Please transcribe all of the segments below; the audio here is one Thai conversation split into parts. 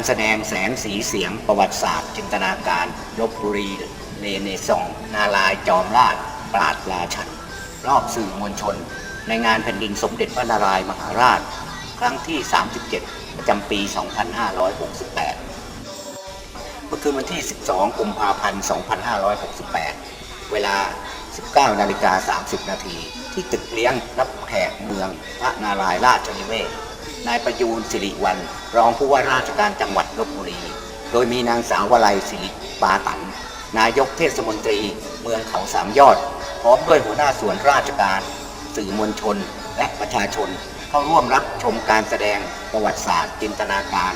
การแสดงแสงสีเสียงประวัติศาสตร์ จินตนาการลบบุรีเลเนซอง นาลายจอมราชปราดราชัน รอบสื่อมวลชน ในงานแผ่นดินสมเด็จพระนารายมหาราช ครั้งที่ 37 ประจำปี 2568 เมื่อคืนวันที่ 12 กุมภาพันธ์ 2568 เวลา 19นาฬิกา30 นาที ที่ตึกเลี้ยงรับแขกเมืองพระนารายณ์ราชนิเวศ นายประยูนสิริวัน รองผู้ว่าราชการจังหวัดลบบุรี โดยมีนางสาววลัยสิริปาตัน นายกเทศมนตรี เมืองเขาสามยอด พร้อมด้วยหัวหน้าส่วนราชการ สื่อมวลชน และประชาชนเข้าร่วมรับชมการแสดงประวัติศาสตร์จินตนาการ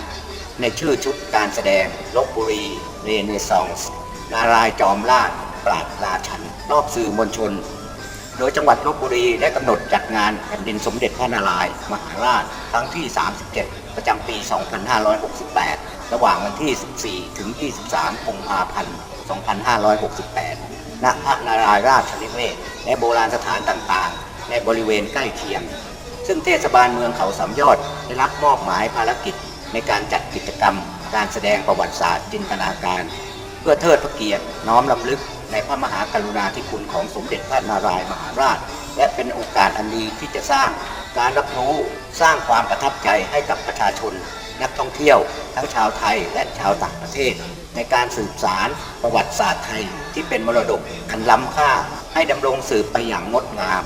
ในชื่อชุดการแสดงลบบุรีเรเนซองส์นารายจอมราชปราดราชัน รอบสื่อมวลชน โดยจังหวัดลบบุรีได้กำหนดจัดงานแผ่นดินสมเด็จพระนารายณ์มหาราชครั้งที่ 37 ประจำปี 2568 ระหว่างวันที่ 14 ถึง 23 กุมภาพันธ์ 2568 ณ พระนารายราชนิเวศน์และโบราณสถานต่างๆ ในบริเวณใกล้เคียง ซึ่งเทศบาลเมืองเขาสามยอดได้รับมอบหมายภารกิจในการจัดกิจกรรม การแสดงประวัติศาสตร์จินตนาการ เพื่อเทิดพระเกียรติน้อมรำลึก ในพระมหากรุณาธิคุณของสมเด็จพระนารายณ์มหาราช และเป็นโอกาสอันดีที่จะสร้างการรับรู้สร้างความประทับใจให้กับประชาชน นักท่องเที่ยว ทั้งชาวไทยและชาวต่างประเทศ ในการสืบสารประวัติศาสตร์ไทยที่เป็นมรดกอันล้ำค่า ให้ดำรงสืบไปอย่างงดงาม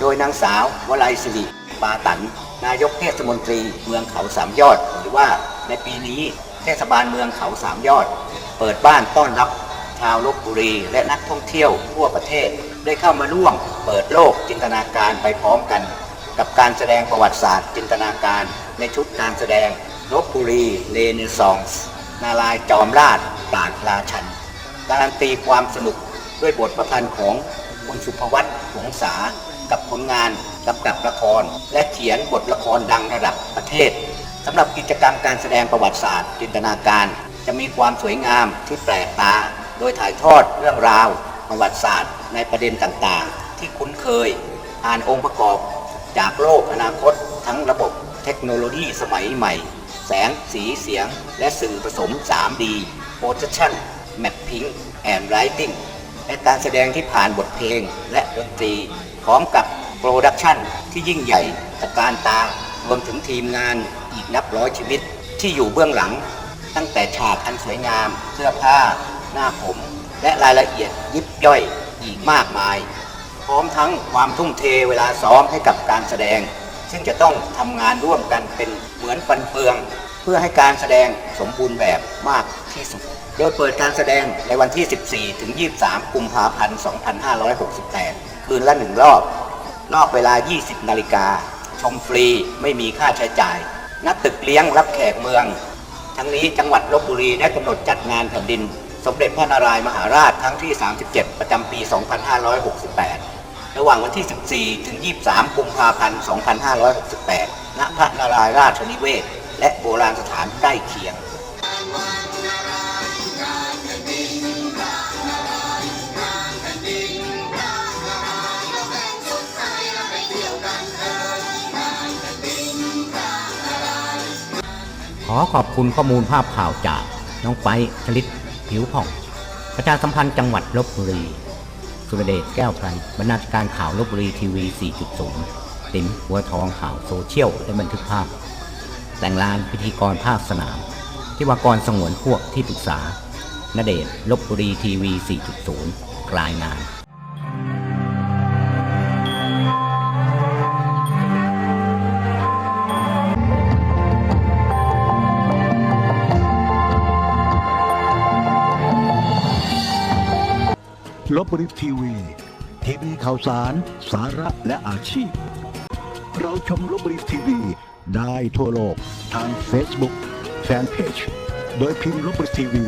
โดยนางสาววลัยศิริปาตัน นายกเทศมนตรีเมืองเขาสามยอด หรือว่าในปีนี้เทศบาลเมืองเขาสามยอด เปิดบ้านต้อนรับชาวลบ บุรี และนักท่องเที่ยวทั่วประเทศ ได้เข้ามาร่วมเปิดโลกจินตนาการไปพร้อมกัน กับการแสดงประวัติศาสตร์ จินตนาการในชุดการแสดงลบบุรีเลเนซองส์นารายจอมราชปราดราชัน การันตีความสนุกด้วยบทประพันธ์ของคุณสุภวัตหงษากับผลงานกำกับละคร และเขียนบทละครดังระดับประเทศสำหรับกิจกรรมการแสดงประวัติศาสตร์ จินตนาการ จะมีความสวยงามที่แปลกตา โดยถ่ายทอดเรื่องราวประวัติศาสตร์ ในประเด็นต่างๆ ที่คุ้นเคยอ่านองค์ประกอบจากโลกอนาคต ทั้งระบบเทคโนโลยีสมัยใหม่ แสงสีเสียง และสื่อผสม 3D Projection Mapping and Writing และการแสดงที่ผ่านบทเพลงและดนตรี พร้อมกับโปรดักชันที่ยิ่งใหญ่ตะการตารวมถึงทีมงานอีกนับร้อยชีวิตที่อยู่เบื้องหลัง ตั้งแต่ฉากอันสวยงาม เสื้อผ้า หน้าผม และรายละเอียดยิบย่อยอีกมากมาย พร้อมทั้งความทุ่มเทเวลาซ้อมให้กับการแสดง ซึ่งจะต้องทำงานร่วมกันเป็นเหมือนฟันเฟือง เพื่อให้การแสดงสมบูรณ์แบบมากที่สุด โดยเปิดการแสดงในวันที่ 14 ถึง 23 กุมภาพันธ์ 2568 คืนละหนึ่งรอบรอบเวลา 20 นาฬิกา ชมฟรีไม่มีค่าใช้จ่ายณตึกเลี้ยงรับแขกเมือง ทั้งนี้จังหวัดลบบุรีได้กำหนดจัดงานแผ่นดิน สมเด็จพระนารายณ์มหาราชครั้งที่ 37 ประจำปี 2568 ระหว่างวันที่ 14 ถึง 23 กุมภาพันธ์ 2568 ณ พระนารายณ์ราชนิเวศ และโบราณสถานใกล้เคียงขอขอบคุณข้อมูลภาพข่าวจากน้องไปชลิต ผิวผ่อง ประชาสัมพันธ์จังหวัดลบบุรี สุรเดชแก้วไพรบรรณาธิการข่าวลบบุรีทีวี 4.0 ติ๋มหัวทองข่าวโซเชียลและบันทึกภาพ แต่งลานพิธีกรภาคสนาม ที่วากรสงวนพวกที่ปรึกษาณเดชน์ลบบุรีทีวี 4.0 รายงาน ลบบุรีทีวี ทีวีข่าวสาร สาระและอาชีพ เราชมลบบุรีทีวี ได้ทั่วโลกทาง Facebook แฟนเพจโดยพิมพ์ลบบุรีทีวี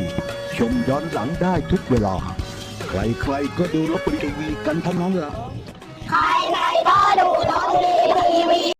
ชมย้อนหลังได้ทุกเวลา ใครๆก็ดูลบบุรีทีวีกันทั้งนั้นละ ใครๆก็ดูดนตรีทีวี